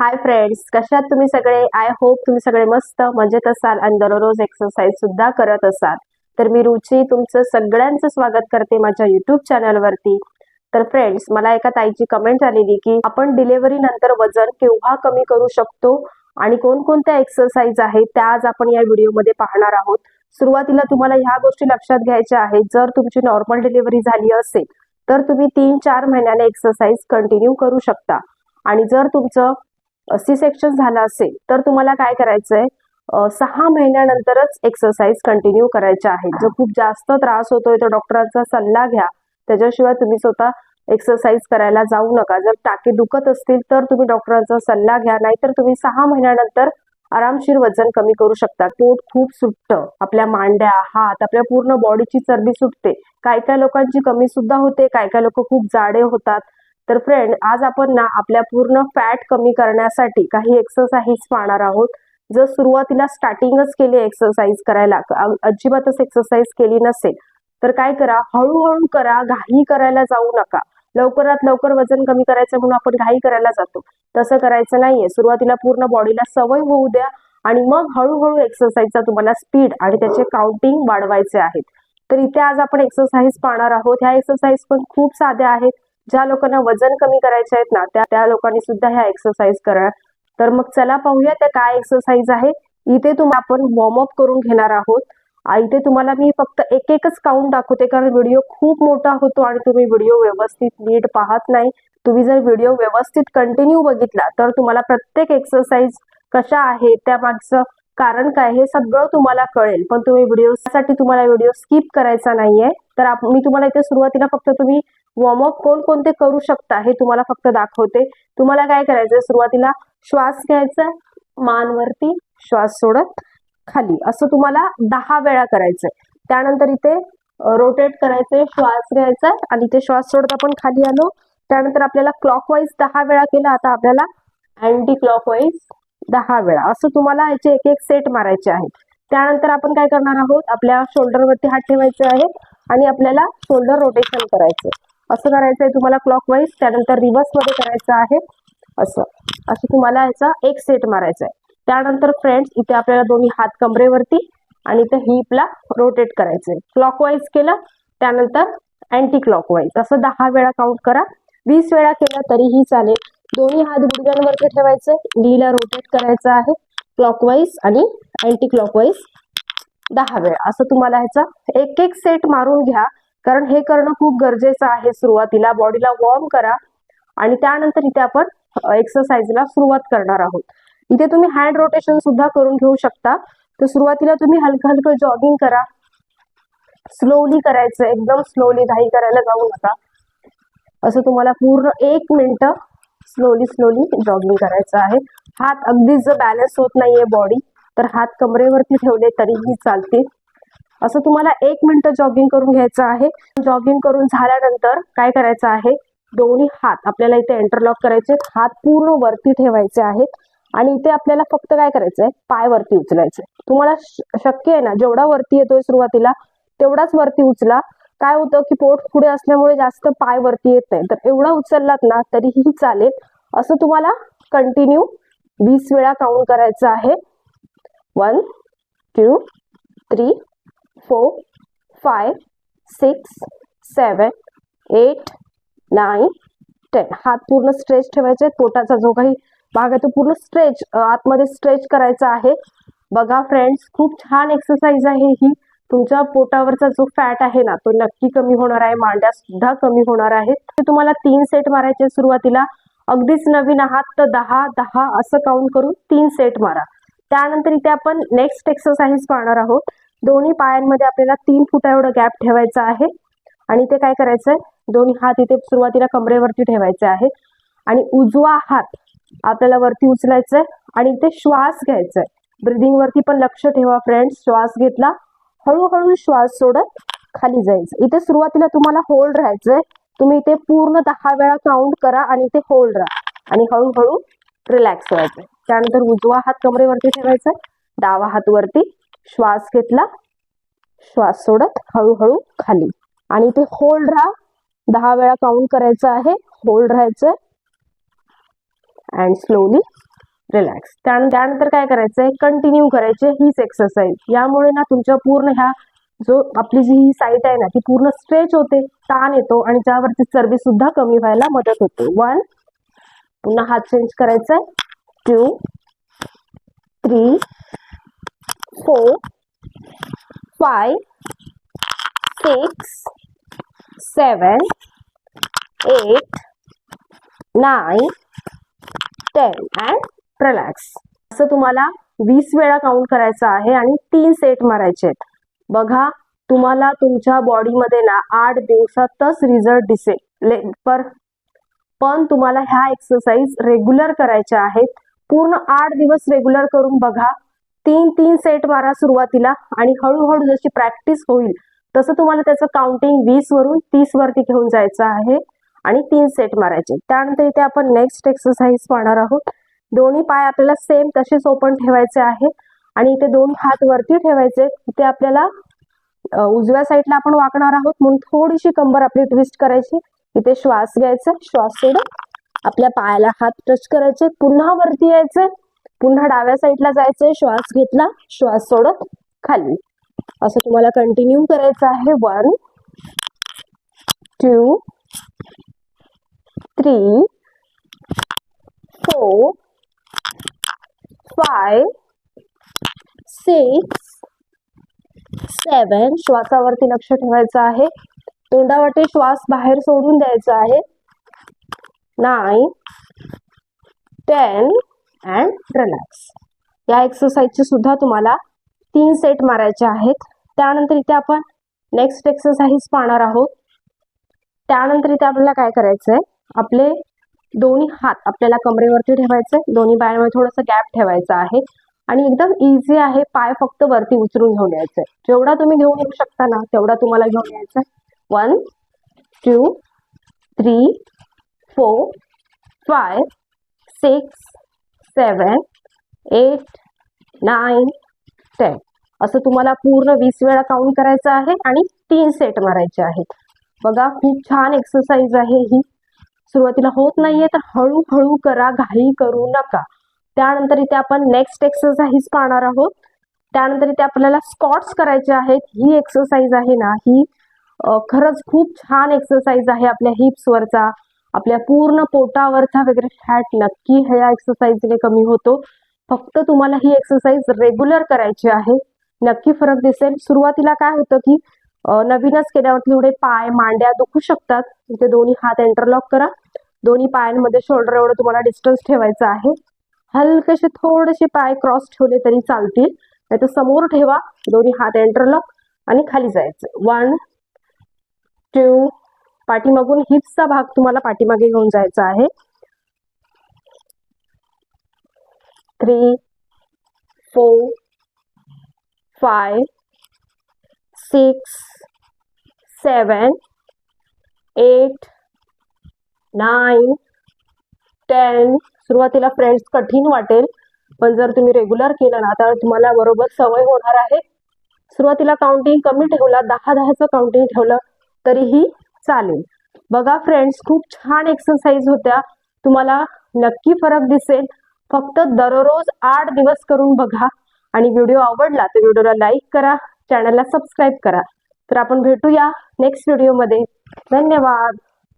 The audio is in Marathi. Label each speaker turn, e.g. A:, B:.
A: हाय फ्रेंड्स कशात तुम्ही सगळे? आय होप तुम्ही सगळे मस्त मजेत असाल आणि दररोज एक्सरसाइज सुद्धा करत असाल. तर मी रुची तुमचं सगळ्यांचं स्वागत करते माझ्या युट्यूब चॅनलवरती तर फ्रेंड्स मला एका ताईची कमेंट आलेली की आपण डिलेव्हरी नंतर वजन केव्हा कमी करू शकतो आणि कोणकोणत्या एक्सरसाइज आहेत त्या आज आपण या व्हिडिओमध्ये पाहणार आहोत. सुरुवातीला तुम्हाला ह्या गोष्टी लक्षात घ्यायच्या आहेत. जर तुमची नॉर्मल डिलिव्हरी झाली असेल तर तुम्ही तीन चार महिन्याने एक्सरसाइज कंटिन्यू करू शकता. आणि जर तुमचं सी सेक्शन झालं असेल तर तुम्हाला काय करायचंय? सहा महिन्यानंतरच एक्सरसाइज कंटिन्यू करायच्या आहेत जर खूप जास्त त्रास होतोय तर डॉक्टरांचा सल्ला घ्या. त्याच्याशिवाय तुम्ही स्वतः एक्सरसाइज करायला जाऊ नका. जर टाके दुखत असतील तर तुम्ही डॉक्टरांचा सल्ला घ्या. नाहीतर तुम्ही सहा महिन्यानंतर आरामशीर वजन कमी करू शकता. पोट खूप सुटतं. आपल्या मांड्या हात आपल्या पूर्ण बॉडीची चरबी सुटते. काय काय लोकांची कमी सुद्धा होते. काय काय लोक खूप जाडे होतात. तर फ्रेंड आज आपण ना आपल्या पूर्ण फॅट कमी करण्यासाठी काही एक्सरसाइज पाहणार आहोत. जर सुरुवातीला स्टार्टिंगच केली एक्सरसाइज करायला अजिबातच एक्सरसाइज केली नसेल तर काय करा? हळूहळू करा घाई करायला जाऊ नका. लवकरात लवकर वजन कमी करायचं म्हणून आपण घाई करायला जातो. तसं करायचं नाहीये. सुरुवातीला पूर्ण बॉडीला सवय होऊ द्या आणि मग हळूहळू एक्सरसाइजचा तुम्हाला स्पीड आणि त्याचे काउंटिंग वाढवायचे आहेत. तर इथे आज आपण एक्सरसाइज पाहणार आहोत. ह्या एक्सरसाइज पण खूप साध्या आहेत. ज्या लोकांना वजन कमी करायचे आहेत ना त्या त्या लोकांनी सुद्धा ह्या एक्सरसाइज करा. तर मग चला पाहूया त्या काय एक्सरसाइज आहे. इथे तुम्हाला आपण वॉर्मअप करून घेणार आहोत. इथे तुम्हाला मी फक्त एक एकच काउंट दाखवते कारण व्हिडिओ खूप मोठा होतो आणि तुम्ही व्हिडिओ व्यवस्थित नीट पाहत नाही. तुम्ही जर व्हिडिओ व्यवस्थित कंटिन्यू बघितला तर तुम्हाला प्रत्येक एक्सरसाइज कशा आहे त्या मागचं कारण काय हे सगळं तुम्हाला कळेल. पण तुम्ही व्हिडिओसाठी तुम्हाला व्हिडिओ स्किप करायचा नाहीये. तर मी तुम्हाला इथे सुरुवातीला फक्त तुम्ही वॉर्मअप कोणकोणते करू शकता हे तुम्हाला फक्त दाखवते. तुम्हाला काय करायचं सुरुवातीला श्वास घ्यायचा मानवरती श्वास सोडत खाली. असं तुम्हाला दहा वेळा करायचंय. त्यानंतर इथे रोटेट करायचंय श्वास घ्यायचा आणि इथे श्वास सोडत आपण खाली आलो. त्यानंतर आपल्याला क्लॉकवाईज दहा वेळा केला. आता आपल्याला अँटी क्लॉकवाईज दहा वेळा. असं तुम्हाला याचे एक एक सेट मारायचे आहेत. त्यानंतर आपण काय करणार आहोत? आपल्या शोल्डरवरती हात ठेवायचे आहेत आणि आपल्याला शोल्डर रोटेशन करायचं असं करायचं आहे तुम्हाला क्लॉकवाईज त्यानंतर रिव्हर्समध्ये करायचं आहे. असं. असं तुम्हाला याचा एक सेट मारायचा आहे त्यानंतर फ्रेंड्स इथे आपल्याला दोन्ही हात कमरेवरती आणि इथे हिपला रोटेट करायचंय. क्लॉकवाईज केलं त्यानंतर अँटी क्लॉकवाईज असं दहा वेळा काउंट करा. वीस वेळा केलं तरीही चालेल. दोन्ही हात गुडघ्यांवरती ठेवायचे नीला रोटेट करायचं आहे. क्लॉकवाईज आणि अँटी क्लॉकवाईज दहा वेळा. असं तुम्हाला ह्याचा एक एक सेट मारून घ्या. कारण हे करणं खूप गरजेचं आहे सुरुवातीला. बॉडीला वॉर्म करा आणि त्यानंतर इथे आपण एक्सरसाइजला सुरुवात करणार आहोत. इथे तुम्ही हँड रोटेशन सुद्धा करून घेऊ शकता. तर सुरुवातीला तुम्ही हलकं हलकं जॉगिंग करा. स्लोली करायचं एकदम स्लोली घाई करायला जाऊ नका. असं तुम्हाला पूर्ण एक मिनिट स्लोली स्लोली जॉगिंग करायचं आहे. हात अगदीच जर बॅलन्स होत नाहीये बॉडी तर हात कमरेवरती ठेवले तरीही चालतील. असं तुम्हाला एक मिनिट जॉगिंग करून घ्यायचं आहे. जॉगिंग करून झाल्यानंतर काय करायचं आहे? दोन्ही हात आपल्याला इथे एंटरलॉक करायचे हात पूर्ण वरती ठेवायचे आहेत. आणि इथे आपल्याला फक्त काय करायचंय? पाय वरती उचलायचे तुम्हाला श- शक्य आहे ना? जेवढा वरती येतोय सुरुवातीला तेवढाच वरती उचला. काय होतं की पोट पुढे असल्यामुळे जास्त पाय वरती येत नाही. तर एवढा उचललात ना तरीही चालेल. असं तुम्हाला कंटिन्यू वीस वेळा काउंट करायचं आहे. One two three four five six seven eight nine ten हात पूर्ण स्ट्रेच ठेवायचे. पोटाचा जो काही भाग आहे तो पूर्ण स्ट्रेच आतमध्ये स्ट्रेच करायचा आहे. बघा फ्रेंड्स खूप छान एक्सरसाइज आहे ही. तुमच्या पोटावरचा जो फॅट आहे ना तो नक्की कमी होणार आहे. मांड्या सुद्धा कमी होणार आहेत. ते तुम्हाला तीन सेट मारायचे सुरुवातीला. अगदीच नवीन आहात तर दहा दहा असं काउंट करून तीन सेट मारा. त्यानंतर इथे आपण नेक्स्ट एक्सरसाइज पाहणार आहोत. दोन्ही पायांमध्ये आपल्याला तीन फुटा एवढं गॅप ठेवायचा आहे. आणि ते काय करायचंय? दोन्ही हात इथे सुरुवातीला कमरेवरती ठेवायचे आहे. आणि उजवा हात आपल्याला वरती उचलायचा आहे आणि इथे श्वास घ्यायचा आहे ब्रिदिंग वरती पण लक्ष ठेवा फ्रेंड्स श्वास घेतला हळूहळू श्वास सोडत खाली जायचं. इथे सुरुवातीला तुम्हाला होल्ड राहायचंय. तुम्ही इथे पूर्ण दहा वेळा काउंट करा आणि इथे होल्ड राहा. आणि हळूहळू रिलॅक्स व्हायचं. त्यानंतर उजवा हात कमरेवरती ठेवायचा डावा हात वरती. श्वास घेतला. श्वास सोडत हळूहळू खाली. आणि ते होल्ड राहा. दहा वेळा काउंट करायचं आहे. होल्ड राहायचं. अँड स्लोली रिलॅक्स त्यानंतर काय करायचंय? कंटिन्यू करायचे हीच एक्सरसाइज यामुळे ना तुमच्या पूर्ण ह्या जो आपली जी ही साईट आहे ना ती पूर्ण स्ट्रेच होते ताण येतो आणि ज्यावरती चरबी सुद्धा कमी व्हायला मदत होते. वन पुन्हा हात चेंज करायचा आहे two three four, five six seven eight nine ten and relax असं तुम्हाला वीस वेळा काउंट करायचं आहे आणि तीन सेट मारायचे आहेत. बघा तुम्हाला तुमच्या बॉडीमध्ये ना आठ दिवसातच रिझल्ट दिसेल. पर पण तुम्हाला ह्या एक्सरसाइज रेग्युलर करायच्या आहेत. पूर्ण आठ दिवस रेग्युलर करून बघा तीन तीन सेट मारा सुरुवातीला आणि हळूहळू जशी प्रॅक्टिस होईल तसं तुम्हाला त्याचं काउंटिंग वीस वरून तीस वरती घेऊन जायचं आहे आणि तीन सेट मारायचे. त्यानंतर इथे आपण नेक्स्ट एक्सरसाइज पाहणार आहोत. दोन्ही पाय आपल्याला सेम तसेच ओपन ठेवायचे आहे आणि इथे दोन हात वरती ठेवायचे. इथे आपल्याला उजव्या साईडला आपण वाकणार आहोत. म्हणून थोडीशी कंबर आपली ट्विस्ट करायची. इथे श्वास घ्यायचा. श्वास सोडून आपल्या पायाला हात टच करायचे. पुन्हा वरती यायचे. पुन्हा डाव्या साईडला जायचंय. श्वास घेतला श्वास सोडत खाली. असं तुम्हाला कंटिन्यू करायचं आहे. One two three four five six seven श्वासावरती लक्ष ठेवायचं आहे. तोंडावरती श्वास बाहेर सोडून द्यायचा आहे. नाईन टेन अँड रिलॅक्स या एक्सरसाइजचे सुद्धा तुम्हाला तीन सेट मारायचे आहेत. त्यानंतर इथे आपण नेक्स्ट एक्सरसाइज पाहणार आहोत. त्यानंतर इथे आपल्याला काय करायचं आहे आपले दोन्ही हात आपल्याला कमरेवरती ठेवायचे दोन्ही पायांमध्ये थोडंसं गॅप ठेवायचा आहे. आणि एकदम इझी आहे पाय फक्त वरती उचलून घेऊन यायचंय. जेवढा तुम्ही घेऊन येऊ शकता ना तेवढा तुम्हाला घेऊन यायचा one two three four five six seven eight nine ten असं तुम्हाला पूर्ण वीस वेळा काउंट करायचं आहे आणि तीन सेट मारायचे आहेत. बघा खूप छान एक्सरसाइज आहे ही. सुरुवातीला होत नाहीये तर हळूहळू करा घाई करू नका. त्यानंतर इथे आपण नेक्स्ट एक्सरसाइज पाहणार आहोत. त्यानंतर इथे आपल्याला स्कॉट्स करायचे आहेत. ही एक्सरसाइज आहे ना ही खरंच खूप छान एक्सरसाइज आहे आपल्या हिप्सवरचा आपल्या पूर्ण पोटावरचा वगैरे फॅट नक्की ह्या एक्सरसाइजने कमी होतो. फक्त तुम्हाला ही एक्सरसाइज रेग्युलर करायची आहे. नक्की फरक दिसेल. सुरुवातीला काय होतं की नवीनच केल्यावरती थोडे पाय मांड्या दुखू शकतात. इथे दोन्ही हात एंटरलॉक करा. दोन्ही पायांमध्ये शोल्डर एवढं तुम्हाला डिस्टन्स ठेवायचं आहे. हलकेसे थोडेसे पाय क्रॉस ठेवले तरी चालतील. नाही तर समोर ठेवा. दोन्ही हात एंटरलॉक आणि खाली जायचं. वन टू पाठीमागून हिप्सचा भाग तुम्हाला पाठीमागे घेऊन जायचा आहे. Three four five six seven eight nine ten सुरुवातीला फ्रेंड्स कठीण वाटेल पण जर तुम्ही रेग्युलर केलं ना तर तुम्हाला बरोबर सवय होणार आहे. सुरुवातीला काउंटिंग कमी ठेवला दहा दहाचं काउंटिंग ठेवलं तरीही चालेल. बघा फ्रेंड्स खूप छान एक्सरसाइज होत्या. तुम्हाला नक्की फरक दिसेल. फक्त दररोज आठ दिवस करून बघा. आणि व्हिडिओ आवडला तर व्हिडिओला लाईक करा. चॅनलला सबस्क्राईब करा. तर आपण भेटूया नेक्स्ट व्हिडिओमध्ये धन्यवाद.